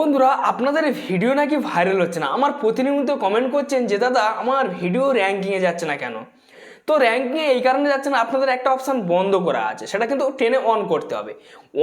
বন্ধুরা, আপনাদের ভিডিও নাকি ভাইরাল হচ্ছে না? আমার প্রতিনিয়ত কমেন্ট করছেন যে, দাদা, আমার ভিডিও র্যাঙ্কিংয়ে যাচ্ছে না কেন? তো র্যাঙ্কিংয়ে এই কারণে যাচ্ছে না, আপনাদের একটা অপশান বন্ধ করা আছে, সেটা কিন্তু টেনে অন করতে হবে।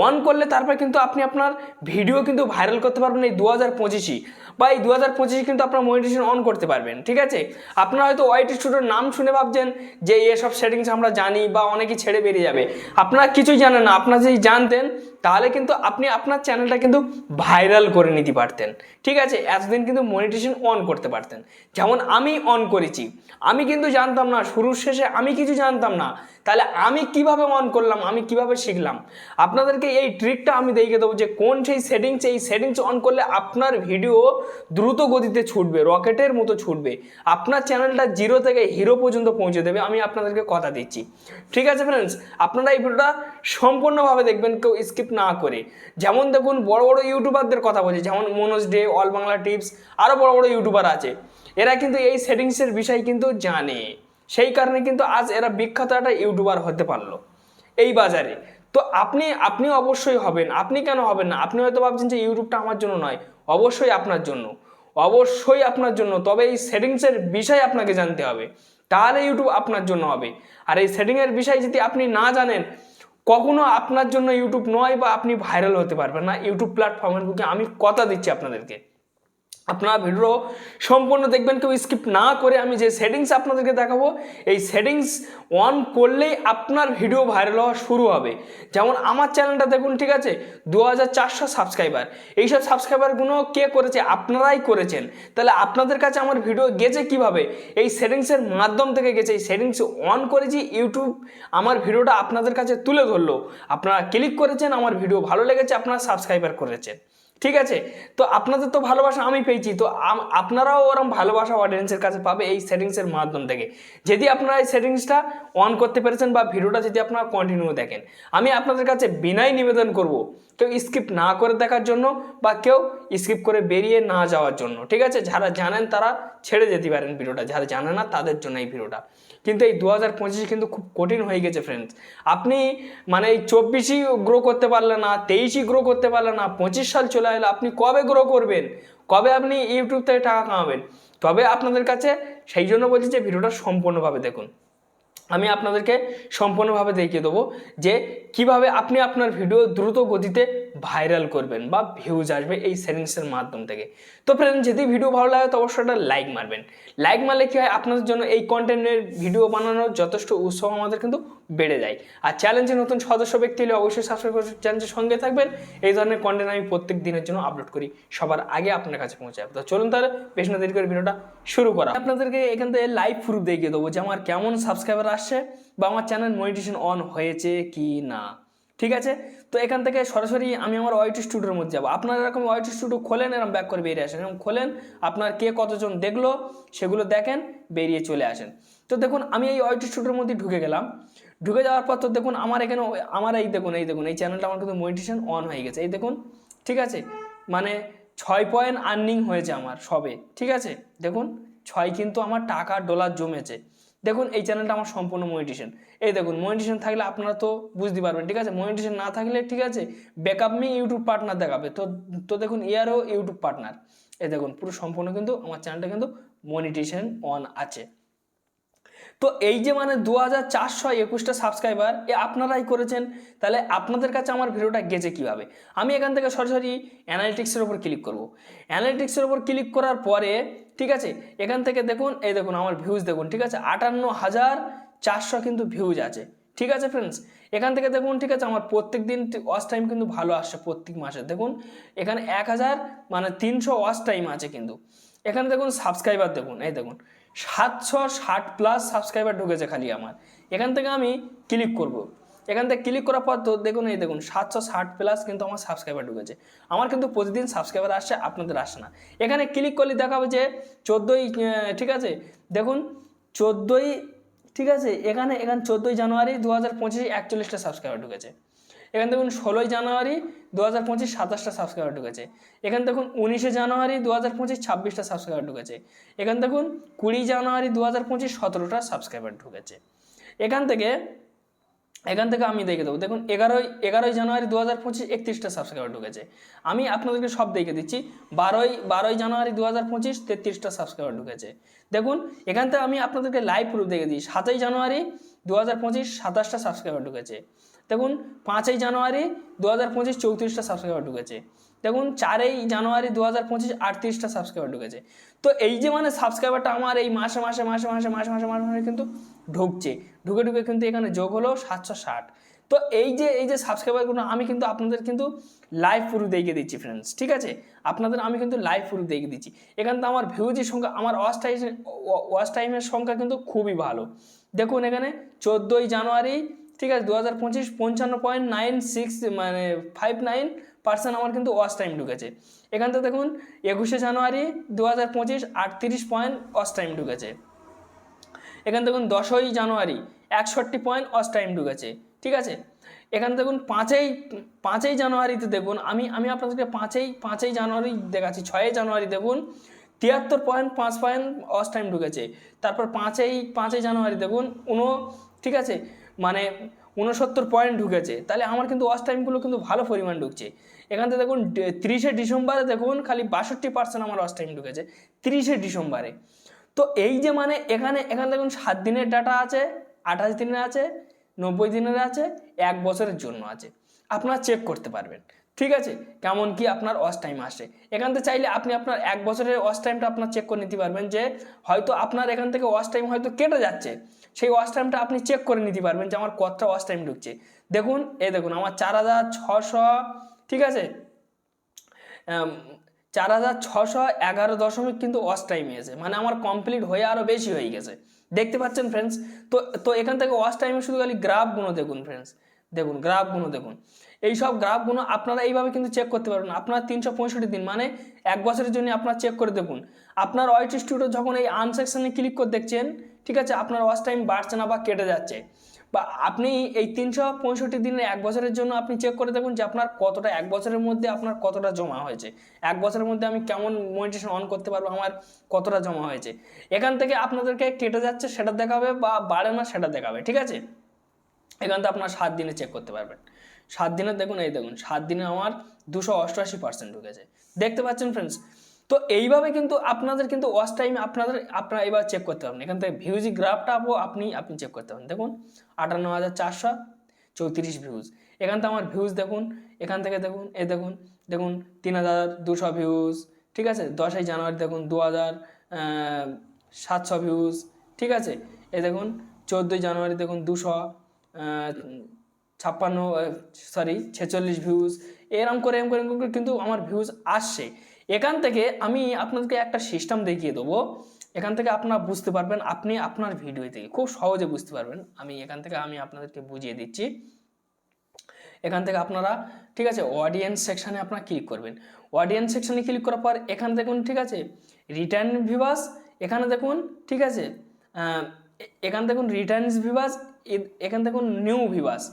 অন করলে তারপর কিন্তু আপনি আপনার ভিডিও কিন্তু ভাইরাল করতে পারবেন এই দু হাজার পঁচিশই। বা এই দু হাজার পঁচিশে কিন্তু আপনার মনিটেশন অন করতে পারবেন, ঠিক আছে? আপনারা হয়তো ওয়াইট স্টুডিওর নাম শুনে ভাবছেন যে, এসব সেটিংস আমরা জানি বা অনেকেই ছেড়ে বেরিয়ে যাবে। আপনারা কিছুই জানেন না, আপনারা যদি জানতেন তাহলে কিন্তু আপনি আপনার চ্যানেলটা কিন্তু ভাইরাল করে নিতে পারতেন। ঠিক আছে? এতদিন কিন্তু মনিটেশন অন করতে পারতেন। যেমন আমি অন করেছি। আমি কিন্তু জানতাম না, শুরুর শেষে আমি কিছু জানতাম না। তাহলে আমি কীভাবে অন করলাম? আমি কীভাবে শিখলাম? আপনাদেরকে এই ট্রিকটা আমি দেখিয়ে দেবো যে কোন সেই সেটিংস এই সেটিংস অন করলে আপনার ভিডিও দ্রুত গতিতে ছুটবে, রকেটের মতো ছুটবে। আপনার চ্যানেলটা জিরো থেকে হিরো পর্যন্ত পৌঁছে দেবে। আমি আপনাদেরকে কথা দিচ্ছি। ঠিক আছে ফ্রেন্ডস আপনারা এই ভিডিওটা সম্পূর্ণভাবে দেখবেন কেউ স্কিপ না করে। যেমন দেখুন, বড় বড় ইউটিউবারদের কথা বলছি, যেমন মনোজ ডে অল বাংলা টিপস আরও বড় বড় ইউটিউবার আছে। এরা কিন্তু এই সেটিংসের বিষয় কিন্তু জানে। সেই কারণে কিন্তু আজ এরা বিখ্যাত একটা ইউটিউবার হতে পারল এই বাজারে। তো আপনি আপনি অবশ্যই হবেন, আপনি কেন হবেন না? আপনি হয়তো ভাবছেন যে ইউটিউবটা আমার জন্য নয়, অবশ্যই আপনার জন্য। অবশ্যই আপনার জন্য, তবে এই সেটিংসের বিষয় আপনাকে জানতে হবে। তাহলে ইউটিউব আপনার জন্য হবে। আর এই সেটিংয়ের বিষয় যদি আপনি না জানেন কখনো আপনার জন্য ইউটিউব নয় বা আপনি ভাইরাল হতে পারবেন না। ইউটিউব প্ল্যাটফর্মের বুকে আমি কথা দিচ্ছি আপনাদেরকে। আপনারা ভিডিও সম্পূর্ণ দেখবেন, কেউ স্কিপ না করে আমি যে সেটিংস আপনাদেরকে দেখাবো, এই সেটিংস অন করলেই আপনার ভিডিও ভাইরাল হওয়া শুরু হবে। যেমন আমার চ্যানেলটা দেখুন, ঠিক আছে? দু হাজার চারশো সাবস্ক্রাইবার এইসব সাবস্ক্রাইবারগুলো কে করেছে? আপনারাই করেছেন। তাহলে আপনাদের কাছে আমার ভিডিও গেছে কীভাবে? এই সেটিংসের মাধ্যম থেকে গেছে। এই সেটিংস অন করেছি ইউটিউব আমার ভিডিওটা আপনাদের কাছে তুলে ধরলো। আপনারা ক্লিক করেছেন, আমার ভিডিও ভালো লেগেছে, আপনারা সাবস্ক্রাইবার করেছেন। ঠিক আছে? তো আপনাদের তো ভালোবাসা আমি পেয়েছি, তো আপনারাও ওরম ভালোবাসা অডিয়েন্সের কাছে পাবে এই সেটিংসের মাধ্যম থেকে। যদি আপনারা এই সেটিংসটা অন করতে পেরেছেন বা ভিডিওটা যদি আপনারা কন্টিনিউ দেখেন, আমি আপনাদের কাছে বিনাই নিবেদন করব কেউ স্কিপ না করে দেখার জন্য বা কেউ স্কিপ করে বেরিয়ে না যাওয়ার জন্য, ঠিক আছে? যারা জানেন তারা ছেড়ে যেতে পারেন ভিডিওটা, যারা জানে না তাদের জন্য এই ভিডিওটা। কিন্তু এই দু হাজার পঁচিশে কিন্তু খুব কঠিন হয়ে গেছে ফ্রেন্ডস আপনি মানে এই চব্বিশই গ্রো করতে পারলেন না, তেইশই গ্রো করতে পারলেন না, পঁচিশ সাল চলে এলো আপনি কবে গ্রো করবেন? কবে আপনি ইউটিউব থেকে টাকা কামাবেন? তবে আপনাদের কাছে সেই জন্য বলছি যে ভিডিওটা সম্পূর্ণভাবে দেখুন। আমি আপনাদেরকে সম্পূর্ণভাবে দেখিয়ে দেবো যে কীভাবে আপনি আপনার ভিডিও দ্রুত গতিতে ভাইরাল করবেন বা ভিউজ আসবে এই সেটিংসের মাধ্যম থেকে। তো ফ্রেন্ড যদি ভিডিও ভালো লাগে, তো অবশ্যই একটা লাইক মারবেন। লাইক মারলে কী হয়? আপনাদের জন্য এই কন্টেন্টের ভিডিও বানানোর যথেষ্ট উৎসাহ আমাদের কিন্তু বেড়ে যায়। আর চ্যালেঞ্জে নতুন সদস্য ব্যক্তি হলে অবশ্যই সাবস্ক্রাইব করে চ্যালেঞ্জের সঙ্গে থাকবেন। এই ধরনের কন্টেন্ট আমি প্রত্যেক দিনের জন্য আপলোড করি। সবার আগে আপনার কাছে পৌঁছাবে তো চলুন তাহলে, বেশ না দেরি করে ভিডিওটা শুরু করা। আপনাদেরকে এখান থেকে লাইভ প্রুফ দেখিয়ে দেবো যে আমার কেমন সাবস্ক্রাইবার আসছে বা আমার চ্যানেল মনিটেশন অন হয়েছে কি না। ঠিক আছে? তো এখান থেকে সরাসরি আমি আমার ওয়াইট স্টুডিওর মধ্যে যাব। আপনারা এরকম ওয়াইট স্টুডিও খোলেন, এরকম ব্যাক করে বেরিয়ে আসেন। এরকম খোলেন, আপনার কে কতজন দেখল, সেগুলো দেখেন, বেরিয়ে চলে আসেন। তো দেখুন, আমি এই ওয়াইট স্টুডিওর মধ্যে ঢুকে গেলাম। ঢুকে যাওয়ার পর তো দেখুন, আমার এখানে আমার এই দেখুন এই দেখুন, এই চ্যানেলটা আমার কিন্তু মনিটেশন অন হয়ে গেছে। এই দেখুন, ঠিক আছে? মানে ছয় পয়েন্ট আর্নিং হয়েছে আমার সবে, ঠিক আছে? দেখুন, ছয় কিন্তু আমার টাকা ডলার জমেছে। দেখুন, এই চ্যানেলটা আমার সম্পূর্ণ মনিটেশন এই দেখুন মনিটেশন থাকলে আপনারা তো বুঝতে পারবেন, ঠিক আছে? মনিটেশন না থাকলে, ঠিক আছে? ব্যাকআপ মি ইউটিউব পার্টনার দেখাবে। তো তো দেখুন ইয়ারও ইউটিউব পার্টনার এই দেখুন, পুরো সম্পূর্ণ কিন্তু আমার চ্যানেলটা কিন্তু মনিটেশন অন আছে। তো এই যে মানে দু হাজার চারশো একুশটা সাবস্ক্রাইবার এ আপনারাই করেছেন। তাহলে আপনাদের কাছে আমার ভিডিওটা গেছে কীভাবে? আমি এখান থেকে সরাসরি অ্যানালিটিক্সের ওপর ক্লিক করব। অ্যানালিটিক্সের ওপর ক্লিক করার পরে ঠিক আছে? এখান থেকে দেখুন, এই দেখুন আমার ভিউজ দেখুন, ঠিক আছে? আটান্ন হাজার চারশো কিন্তু ভিউজ আছে, ঠিক আছে ফ্রেন্ডস এখান থেকে দেখুন, ঠিক আছে? আমার প্রত্যেক দিন ওয়াচ টাইম কিন্তু ভালো আসছে প্রত্যেক মাসে, দেখুন? এখানে এক হাজার মানে তিনশো ওয়াচ টাইম আছে কিন্তু। এখানে দেখুন সাবস্ক্রাইবার দেখুন, এই দেখুন, সাতশো ষাট প্লাস সাবস্ক্রাইবার ঢুকেছে খালি আমার। এখান থেকে আমি ক্লিক করব। এখান থেকে ক্লিক করার পর তো দেখুন, এই দেখুন, সাতশো ষাট প্লাস কিন্তু আমার সাবস্ক্রাইবার ঢুকেছে। আমার কিন্তু প্রতিদিন সাবস্ক্রাইবার আসছে, আপনাদের আসে না। এখানে ক্লিক করলে দেখাবে যে চোদ্দোই ঠিক আছে? দেখুন, চোদ্দোই, ঠিক আছে? এখানে এখানে চোদ্দোই জানুয়ারি দু হাজার পঁচিশে একচল্লিশটা সাবস্ক্রাইবার ঢুকেছে। এখানে দেখুন, ষোলোই জানুয়ারি দু হাজার পঁচিশ সাতাশটা সাবস্ক্রাইবার ঢুকেছে। এখানে দেখুন, উনিশে জানুয়ারি দু হাজার পঁচিশ ছাব্বিশটা সাবস্ক্রাইবার ঢুকেছে। এখানে দেখুন, কুড়ি জানুয়ারি দু হাজার পঁচিশ সতেরোটা সাবস্ক্রাইবার ঢুকেছে। এখান থেকে এখান থেকে আমি দেখে দেবো। দেখুন, এগারোই এগারোই জানুয়ারি দু হাজার পঁচিশ একত্রিশটা সাবস্ক্রাইবার ঢুকেছে। আমি আপনাদেরকে সব দেখে দিচ্ছি, বারোই বারোই জানুয়ারি দু হাজার পঁচিশ তেত্রিশটা সাবস্ক্রাইবার ঢুকেছে। দেখুন, এখান থেকে আমি আপনাদেরকে লাইভ প্রুফ দেখে দিই, সাতই জানুয়ারি দু হাজার পঁচিশ সাতাশটা সাবস্ক্রাইবার ঢুকেছে। দেখুন, পাঁচই জানুয়ারি দু হাজার পঁচিশ চৌত্রিশটা সাবস্ক্রাইবার ঢুকেছে। দেখুন চারই জানুয়ারি দু হাজার পঁচিশ আটত্রিশটা সাবস্ক্রাইবার ঢুকেছে। তো এই যে মানে সাবস্ক্রাইবারটা আমার এই মাসে মাসে মাসে মাসে মাসে মাসে মাসে মাসে কিন্তু ঢুকছে। ঢুকে ঢুকে কিন্তু এখানে যোগ হলো সাতশো ষাট। তো এই যে এই যে সাবস্ক্রাইবারগুলো আমি কিন্তু আপনাদের কিন্তু লাইভ প্রুফ দেখিয়ে দিচ্ছি ফ্রেন্ডস ঠিক আছে? আপনাদের, আমি কিন্তু লাইভ প্রুফ দেখিয়ে দিচ্ছি। এখানে তো আমার ভিউজের সংখ্যা, আমার ওয়াচ টাইম ওয়াচ টাইমের সংখ্যা কিন্তু খুবই ভালো। দেখুন এখানে চোদ্দোই জানুয়ারি ঠিক আছে দু হাজার পঁচিশ পঞ্চান্ন পয়েন্ট নাইন সিক্স মানে ফাইভ নাইন পার্সেন্ট আমার কিন্তু ওয়াচ টাইম ঢুকেছে। এখান থেকে দেখুন, একুশে জানুয়ারি দু হাজার পঁচিশ আটত্রিশ পয়েন্ট ওয়াচ টাইম ঢুকেছে। এখানে দেখুন, দশই জানুয়ারি একষট্টি পয়েন্ট ওয়াচ টাইম ঢুকেছে, ঠিক আছে? এখানে দেখুন, পাঁচই পাঁচই জানুয়ারিতে দেখুন, আমি আমি আপনাদেরকে পাঁচই পাঁচই জানুয়ারি দেখাচ্ছি, ছয়ই জানুয়ারি দেখুন, তিয়াত্তর পয়েন্ট পাঁচ পয়েন্ট ওয়াচ টাইম ঢুকেছে। তারপর পাঁচই পাঁচই জানুয়ারি দেখুন উনো ঠিক আছে? মানে উনসত্তর পয়েন্ট ঢুকেছে। তাহলে আমার কিন্তু ওয়াচ টাইমগুলো কিন্তু ভালো পরিমাণ ঢুকছে। এখান থেকে দেখুন তিরিশে ডিসেম্বরে দেখুন, খালি বাষট্টি পার্সেন্ট আমার ওয়াচ টাইম ঢুকেছে, তিরিশে ডিসেম্বরে। তো এই যে মানে এখানে এখানে দেখুন, সাত দিনের ডাটা আছে, আঠাশ দিনের আছে, নব্বই দিনের আছে, এক বছরের জন্য আছে। আপনারা চেক করতে পারবেন। ঠিক আছে? কেমন কি আপনার ওয়াচ টাইম আসে। এখান থেকে চাইলে আপনি আপনার এক বছরের ওয়াচ টাইমটা আপনার চেক করে নিতে পারবেন যে হয়তো আপনার এখান থেকে ওয়াচ টাইম হয়তো কেটে যাচ্ছে। সেই ওয়াচ টাইমটা আপনি চেক করে নিতে পারবেন যে আমার কতটা ওয়াচ টাইম ঢুকছে। দেখুন এ দেখুন, আমার চার হাজার ছশো, ঠিক আছে? চার হাজার ছশো এগারো দশমিক কিন্তু ওয়াচ টাইম এসে মানে আমার কমপ্লিট হয়ে আরও বেশি হয়ে গেছে। দেখতে পাচ্ছেন ফ্রেন্ডস তো তো এখান থেকে ওয়াচ টাইমে শুধু খালি গ্রাফগুলো দেখুন ফ্রেন্ডস দেখুন গ্রাফগুলো দেখুন। এই সব গ্রাফগুলো আপনারা এইভাবে কিন্তু চেক করতে পারবেন। আপনার তিনশো পঁয়ষট্টি দিন মানে এক বছরের জন্য আপনার চেক করে দেখুন। আপনার ওয়াইট স্টুডিও যখন এই আনসেকশনে ক্লিক করে দেখছেন ঠিক আছে, আপনার ওয়াচ টাইম বাড়ছে না বা কেটে যাচ্ছে। বা আপনি এই তিনশো পঁয়ষট্টি দিনের এক বছরের জন্য আপনি চেক করে দেখুন যে আপনার কতটা এক বছরের মধ্যে আপনার কতটা জমা হয়েছে। এক বছরের মধ্যে আমি কেমন মনিটেশন অন করতে পারব, আমার কতটা জমা হয়েছে। এখান থেকে আপনাদেরকে কেটে যাচ্ছে, সেটা দেখাবে বা বাড়ে না, সেটা দেখাবে, ঠিক আছে? এখান থেকে আপনার সাত দিনে চেক করতে পারবেন। সাত দিনে দেখুন, এই দেখুন, সাত দিনে আমার দুশো অষ্টআশি পার্সেন্ট ঢুকেছে। দেখতে পাচ্ছেন ফ্রেন্ডস তো এইভাবে কিন্তু আপনাদের কিন্তু ওয়াচ টাইম আপনাদের, আপনারা এবার চেক করতে পারবেন। এখান থেকে ভিউজ গ্রাফটা আপনি আপনি চেক করতে পারেন দেখুন, আটান্ন হাজার চারশো চৌত্রিশ ভিউজ এখান থেকে আমার ভিউজ দেখুন, এখান থেকে দেখুন এ দেখুন দেখুন, তিন হাজার দুশো ভিউজ ঠিক আছে? দশই জানুয়ারি দেখুন দু হাজার সাতশো ভিউজ ঠিক আছে? এ দেখুন, চোদ্দোই জানুয়ারি দেখুন, দুশো ছাপ্পান্ন সরি ছেচল্লিশ ভিউজ এরম করে এরম করে কিন্তু আমার ভিউজ আসছে। এখান থেকে আমি আপনাদেরকে একটা সিস্টেম দেখিয়ে দেবো। এখান থেকে আপনারা বুঝতে পারবেন, আপনি আপনার ভিডিও থেকে খুব সহজে বুঝতে পারবেন। আমি এখান থেকে আমি আপনাদেরকে বুঝিয়ে দিচ্ছি। এখান থেকে আপনারা, ঠিক আছে অডিয়েন্স সেকশানে আপনারা ক্লিক করবেন। অডিয়েন্স সেকশানে ক্লিক করার পর এখানে দেখুন, ঠিক আছে রিটার্ন ভিভাস এখানে দেখুন, ঠিক আছে এখানে দেখুন রিটার্নস ভিভাস এখানে দেখুন নিউ ভিভাস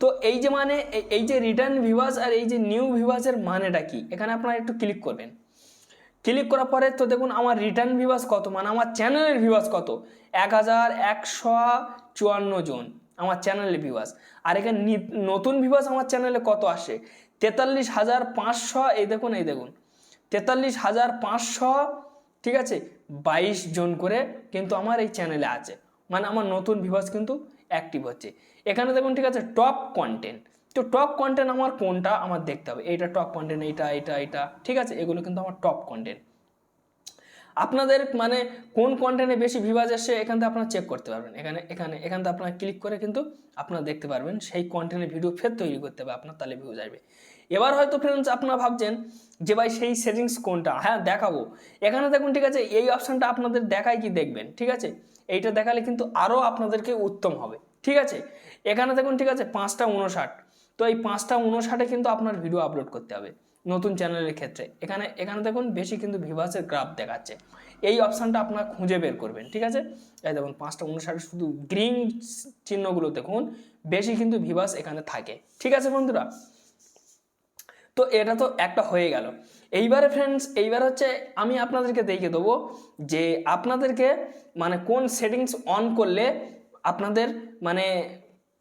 তো এই যে মানে এই যে রিটার্ন ভিভাস আর এই যে নিউ ভিভাসের মানেটা কি? এখানে আপনারা একটু ক্লিক করবেন। ক্লিক করার পরে তো দেখুন আমার রিটার্ন ভিভাস কত? মানে আমার চ্যানেলের ভিভাস কত? এক হাজার একশো চুয়ান্ন জন আমার চ্যানেলের ভিভাস আর এখানে নতুন ভিভাস আমার চ্যানেলে কত আসে? তেতাল্লিশ হাজার পাঁচশো, এই দেখুন এই দেখুন। তেতাল্লিশ হাজার পাঁচশো, ঠিক আছে? বাইশ জন করে কিন্তু আমার এই চ্যানেলে আছে। মানে আমার নতুন ভিভাস কিন্তু অ্যাক্টিভ হচ্ছে। এখানে দেখুন, ঠিক আছে টপ কন্টেন্ট তো টপ কন্টেন্ট আমার কোনটা? আমার দেখতে হবে। এইটা টপ কন্টেন্ট এইটা এইটা এইটা, ঠিক আছে? এগুলো কিন্তু আমার টপ কন্টেন্ট আপনাদের মানে কোন কন্টেন্টে বেশি ভিউজ আসছে এখান থেকে আপনারা চেক করতে পারবেন। এখানে এখানে, এখান থেকে আপনারা ক্লিক করে কিন্তু আপনারা দেখতে পারবেন, সেই কন্টেন্টের ভিডিও ফের তৈরি করতে হবে, আপনার তাহলে ভিউজ আসবে। এবার হয়তো ফ্রেন্ডস আপনারা ভাবছেন যে ভাই, সেই সেটিংস কোনটা? হ্যাঁ দেখাবো। এখানে দেখুন, ঠিক আছে, এই অপশানটা আপনাদের দেখায় কি দেখবেন, ঠিক আছে? এইটা দেখালে কিন্তু আরও আপনাদেরকে উত্তম হবে, ঠিক আছে? এখানে দেখুন ঠিক আছে, পাঁচটা উনষাট তো এই পাঁচটা উনষাটে কিন্তু আপনার ভিডিও আপলোড করতে হবে, নতুন চ্যানেলের ক্ষেত্রে। এখানে এখানে দেখুন বেশি কিন্তু ভিভাসের গ্রাফ দেখাচ্ছে। এই অপশানটা আপনার খুঁজে বের করবেন, ঠিক আছে? এই দেখুন, পাঁচটা উনষাটে শুধু গ্রিন চিহ্নগুলো দেখুন, বেশি কিন্তু ভিভাস এখানে থাকে, ঠিক আছে বন্ধুরা? তো এটা তো একটা হয়ে গেল। এইবারে ফ্রেন্ডস এইবার হচ্ছে আমি আপনাদেরকে দেখে দেবো যে আপনাদেরকে মানে কোন সেটিংস অন করলে আপনাদের মানে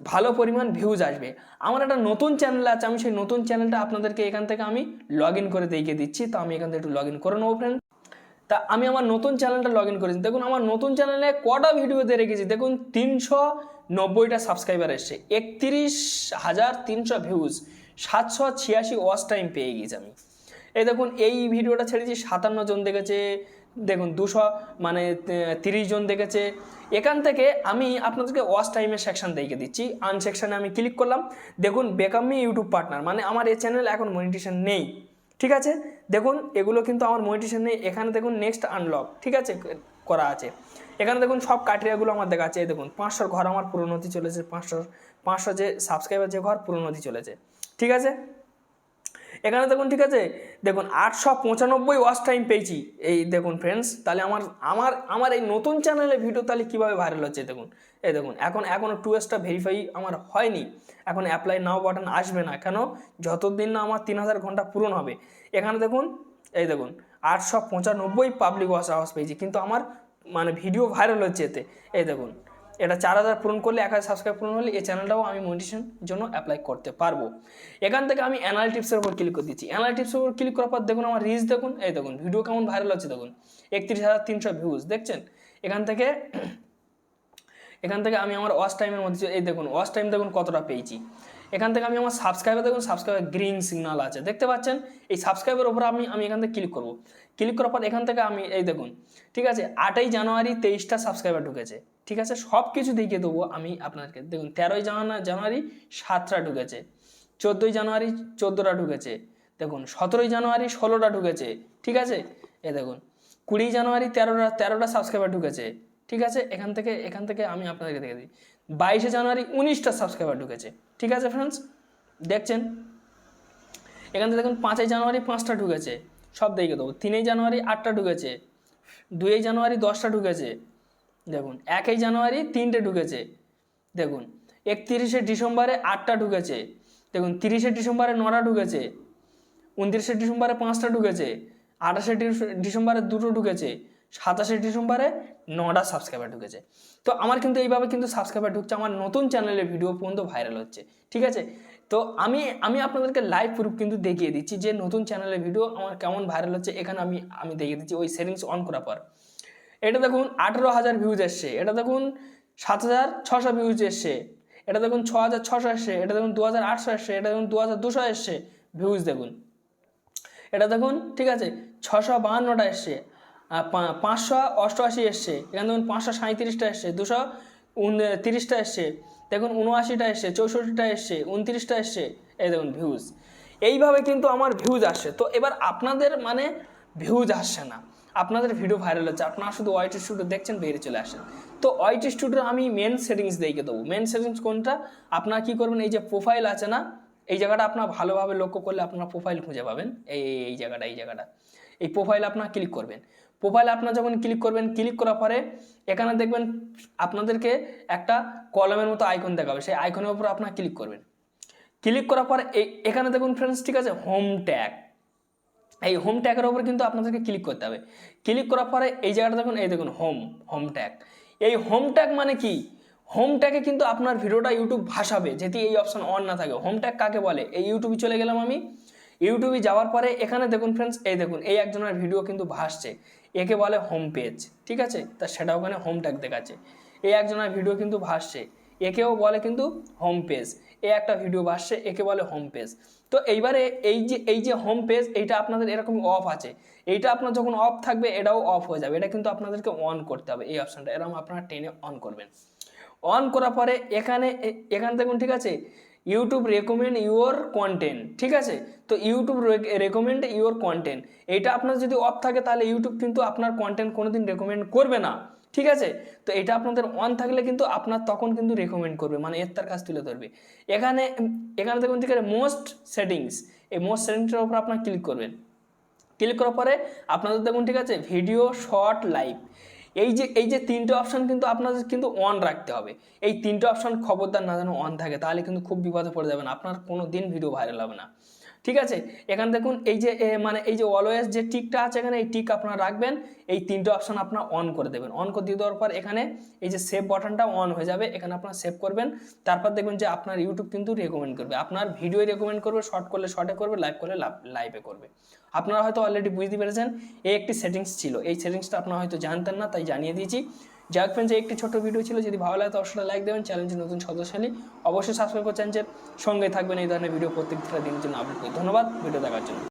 ভালো পরিমাণ ভিউজ আসবে। আমার একটা নতুন চ্যানেল আছে, আমি সেই নতুন চ্যানেলটা আপনাদেরকে এখান থেকে আমি লগ ইন করে দেখিয়ে দিচ্ছি। তো আমি এখান থেকে একটু লগ ইন করে নেব ফ্রেন্ড তা আমি আমার নতুন চ্যানেলটা লগ ইন করেছি। দেখুন, আমার নতুন চ্যানেলে কটা ভিডিওতে রেখেছি। দেখুন, তিনশো নব্বইটা সাবস্ক্রাইবার এসছে। একত্রিশ হাজার তিনশো ভিউজ সাতশো ছিয়াশি ওয়াচ টাইম পেয়ে গেছি আমি। এই দেখুন, এই ভিডিওটা ছেড়েছি, সাতান্ন জন দেখেছে। দেখুন, দুশো মানে তিরিশ জন দেখেছে। এখান থেকে আমি আপনাদেরকে ওয়াচ টাইমের সেকশন দেখে দিচ্ছি। আন সেকশানে আমি ক্লিক করলাম। দেখুন বেকামি ইউটিউব পার্টনার মানে আমার এই চ্যানেল এখন মনিটেশন নেই। ঠিক আছে? দেখুন, এগুলো কিন্তু আমার মনিটেশন নেই। এখানে দেখুন নেক্সট আনলক ঠিক আছে, করা আছে। এখানে দেখুন, সব কাটেরিয়াগুলো আমার দেখা আছে। দেখুন, পাঁচশোর ঘর আমার পুরোনতি চলেছে। পাঁচশোর পাঁচশো যে সাবস্ক্রাইবার যে ঘর পুরোনতি চলেছে। ঠিক আছে? এখানে দেখুন ঠিক আছে? দেখুন আটশো পঁচানব্বই ওয়াচ টাইম পেয়েছি। এই দেখুন ফ্রেন্ডস তাহলে আমার আমার আমার এই নতুন চ্যানেলে ভিডিও তাহলে কীভাবে ভাইরাল হচ্ছে দেখুন? এই দেখুন, এখন এখনও টু এসটা ভেরিফাই আমার হয়নি। এখন অ্যাপ্লাই নাও বাটন আসবে না। কেন? যতদিন না আমার তিন হাজার ঘণ্টা পূরণ হবে। এখানে দেখুন, এই দেখুন, আটশো পঁচানব্বই পাবলিক ওয়াচ আওয়াজ পেয়েছি। কিন্তু আমার মানে ভিডিও ভাইরাল হচ্ছে এতে। এই দেখুন এটা চার হাজার পূরণ করলে, এক হাজার সাবস্ক্রাইব পূরণ হলে এই চ্যানেলটাও আমি মনিটেশন জন্য অ্যাপ্লাই করতে পারব। এখান থেকে আমি অ্যানালিটিক্সের উপর ক্লিক করে দিচ্ছি। অ্যানালিটিক্সের উপর ক্লিক করার পর দেখুন আমার রিচ দেখুন, এই দেখুন ভিডিও কেমন ভাইরাল হচ্ছে দেখুন। একত্রিশ হাজার তিনশো ভিউজ দেখছেন? এখান থেকে এখান থেকে আমি আমার ওয়াশ টাইমের মধ্যে, এই দেখুন ওয়াশ টাইম দেখুন কতটা পেয়েছি। এখান থেকে আমি আমার সাবস্ক্রাইবার দেখুন সাবস্ক্রাইবার গ্রিন সিগনাল আছে। দেখতে পাচ্ছেন? এই সাবস্ক্রাইবের ওপর আমি আমি এখান থেকে ক্লিক করব। ক্লিক করার পর এখান থেকে আমি, এই দেখুন, ঠিক আছে? আটই জানুয়ারি তেইশটা সাবস্ক্রাইবার ঢুকেছে, ঠিক আছে? সব কিছু দেখিয়ে দেবো আমি আপনাদেরকে। দেখুন, তেরোই জানুয়ারি সাতটা ঢুকেছে, চোদ্দোই জানুয়ারি চোদ্দোটা ঢুকেছে, দেখুন, সতেরোই জানুয়ারি ষোলোটা ঢুকেছে, ঠিক আছে? এ দেখুন, কুড়ি জানুয়ারি তেরোটা তেরোটা সাবস্ক্রাইবার ঢুকেছে, ঠিক আছে? এখান থেকে এখান থেকে আমি আপনাদেরকে দেখে দিই। বাইশে জানুয়ারি উনিশটা সাবস্ক্রাইবার ঢুকেছে। ঠিক আছে ফ্রেন্ডস দেখছেন? এখান থেকে দেখুন, পাঁচই জানুয়ারি পাঁচটা ঢুকেছে। সব দেখে দেবো। তিনই জানুয়ারি আটটা ঢুকেছে। দুই জানুয়ারি দশটা ঢুকেছে। দেখুন, একই জানুয়ারি তিনটে ঢুকেছে। দেখুন, একত্রিশে ডিসেম্বরে আটটা ঢুকেছে। দেখুন, তিরিশে ডিসেম্বরে নটা ঢুকেছে। উনত্রিশে ডিসেম্বরে পাঁচটা ঢুকেছে। আঠাশে ডিসেম্বরে দুটো ঢুকেছে। সাতাশে ডিসেম্বরে নটা সাবস্ক্রাইবার ঢুকেছে। তো আমার কিন্তু এইভাবে কিন্তু সাবস্ক্রাইবার ঢুকছে, আমার নতুন চ্যানেলের ভিডিও পর্যন্ত ভাইরাল হচ্ছে, ঠিক আছে? তো আমি আমি আপনাদেরকে লাইভ প্রুফ কিন্তু দেখিয়ে দিচ্ছি যে নতুন চ্যানেলের ভিডিও আমার কেমন ভাইরাল হচ্ছে, এখানে আমি আমি দেখিয়ে দিচ্ছি ওই সেটিংস অন করার পর। এটা দেখুন আঠেরো হাজার ভিউজ এসছে, এটা দেখুন সাত হাজার ছশো ভিউজ এসছে, এটা দেখুন ছ হাজার ছশো এসছে, এটা দেখুন দু হাজার আটশো এসছে, এটা দেখুন দু হাজার দুশো এসছে ভিউজ দেখুন। এটা দেখুন, ঠিক আছে, ছশো বাহান্নটা এসছে পাঁচশো অষ্টআশি এসছে। এখানে দেখুন পাঁচশো সাঁত্রিশটা এসছে, দুশো তিরিশটা এসছে, দেখুন উনআশিটা এসছে, চৌষট্টিটা এসছে, উনত্রিশটা এসছে, এই দেখুন ভিউজ এইভাবে কিন্তু আমার ভিউজ আসছে তো এবার আপনাদের মানে ভিউজ আসছে না। আপনাদের ভিডিও ভাইরাল হচ্ছে। আপনারা শুধু ওয়াইটি স্টুডিও দেখছেন, বেরিয়ে চলে আসেন। তো ওয়াইটি স্টুডিও আমি মেন সেটিংস দেখে দেবো। মেন সেটিংস কোনটা? আপনারা কী করবেন? এই যে প্রোফাইল আছে না, এই জায়গাটা আপনার ভালোভাবে লক্ষ্য করলে আপনার প্রোফাইল খুঁজে পাবেন। এই- এই জায়গাটা এই জায়গাটা। এই প্রোফাইল আপনার ক্লিক করবেন। প্রোফাইল আপনার যখন ক্লিক করবেন ক্লিক করার পরে এখানে দেখবেন আপনাদেরকে একটা কলমের মতো আইকন দেখাবে। সেই আইকনের উপর আপনার ক্লিক করবেন। ক্লিক করার পরে এখানে দেখুন ফ্রেন্ডস ঠিক আছে? হোম ট্যাগ এই হোম ট্যাগের ওপর কিন্তু আপনাদেরকে ক্লিক করতে হবে। ক্লিক করার পরে এই জায়গাটা দেখুন, এই দেখুন হোম হোম ট্যাগ এই হোম ট্যাগ মানে কি? হোম ট্যাগে কিন্তু আপনার ভিডিওটা ইউটিউব ভাসাবে যদি এই অপশন অন না থাকে। হোম ট্যাগ কাকে বলে? এই ইউটিউবে চলে গেলাম আমি। ইউটিউবে যাওয়ার পরে এখানে দেখুন ফ্রেন্ডস এই দেখুন, এই একজনের ভিডিও কিন্তু ভাসছে। একে বলে হোম পেজ ঠিক আছে? তা সেটা ওখানে হোম ট্যাগ দেখাচ্ছে। এই একজনের ভিডিও কিন্তু ভাসছে। একেও বলে কিন্তু হোম পেজ এ একটা ভিডিও ভাসছে, একে বলে হোম পেজ তো এইবারে এই যে এই যে হোম পেজ এইটা আপনাদের এরকম অফ আছে। এইটা আপনার যখন অফ থাকবে, এটাও অফ হয়ে যাবে। এটা কিন্তু আপনাদেরকে অন করতে হবে, এই অপশানটা এরকম আপনারা টেনে অন করবেন। অন করার পরে এখানে এখান দেখুন ঠিক আছে? ইউটিউব রেকমেন্ড ইউর কন্টেন্ট ঠিক আছে? তো ইউটিউব রেকমেন্ড ইউর কন্টেন্ট এটা আপনার যদি অফ থাকে, তাহলে ইউটিউব কিন্তু আপনার কন্টেন্ট কোনোদিন রেকমেন্ড করবে না, ঠিক আছে? তো এটা আপনাদের অন থাকলে কিন্তু আপনার তখন কিন্তু রেকমেন্ড করবে মানে এর তার কাজ তুলে ধরবে। এখানে এখানে দেখুন ঠিক আছে মোস্ট সেটিংস এই মোস্ট সেটিংসের উপর আপনার ক্লিক করবেন। ক্লিক করার পরে আপনাদের দেখুন ঠিক আছে ভিডিও শর্ট লাইভ এই যে এই যে তিনটে অপশান কিন্তু আপনাদের কিন্তু অন রাখতে হবে। এই তিনটে অপশান খবরদার না যেন অন থাকে, তাহলে কিন্তু খুব বিপদে পড়ে যাবেন। আপনার কোনো দিন ভিডিও ভাইরাল হবে না। ঠিক আছে? এখানে দেখুন, এই যে মানে এই যে অলওয়েজ যে টিকটা আছে এখানে, এই টিক আপনারা রাখবেন। এই তিনটে অপশন আপনার অন করে দেবেন। অন করে দিয়ে দেওয়ার পর এখানে এই যে সেভ বাটনটা অন হয়ে যাবে। এখানে আপনার সেভ করবেন। তারপর দেখবেন যে আপনার ইউটিউব কিন্তু রেকমেন্ড করবে। আপনার ভিডিও রেকমেন্ড করবে শর্ট করলে শর্টে করবে লাইভ করলে লাইভে করবে। আপনারা হয়তো অলরেডি বুঝতে পেরেছেন, এই একটি সেটিংস ছিল। এই সেটিংসটা আপনারা হয়তো জানতেন না, তাই জানিয়ে দিয়েছি। যাই হোক ফ্রেন্ডস একটি ছোট ভিডিও ছিল। যদি ভালো লাগে, তো অবশ্যই লাইক দেবেন। চ্যানেলটি নতুন সদস্যশালী অবশ্যই সাবস্ক্রাইব করছেন যে সঙ্গে থাকবেন এই ধরনের ভিডিও প্রত্যেকটা দিনের জন্য আপলোড করি। ধন্যবাদ ভিডিও দেখার জন্য।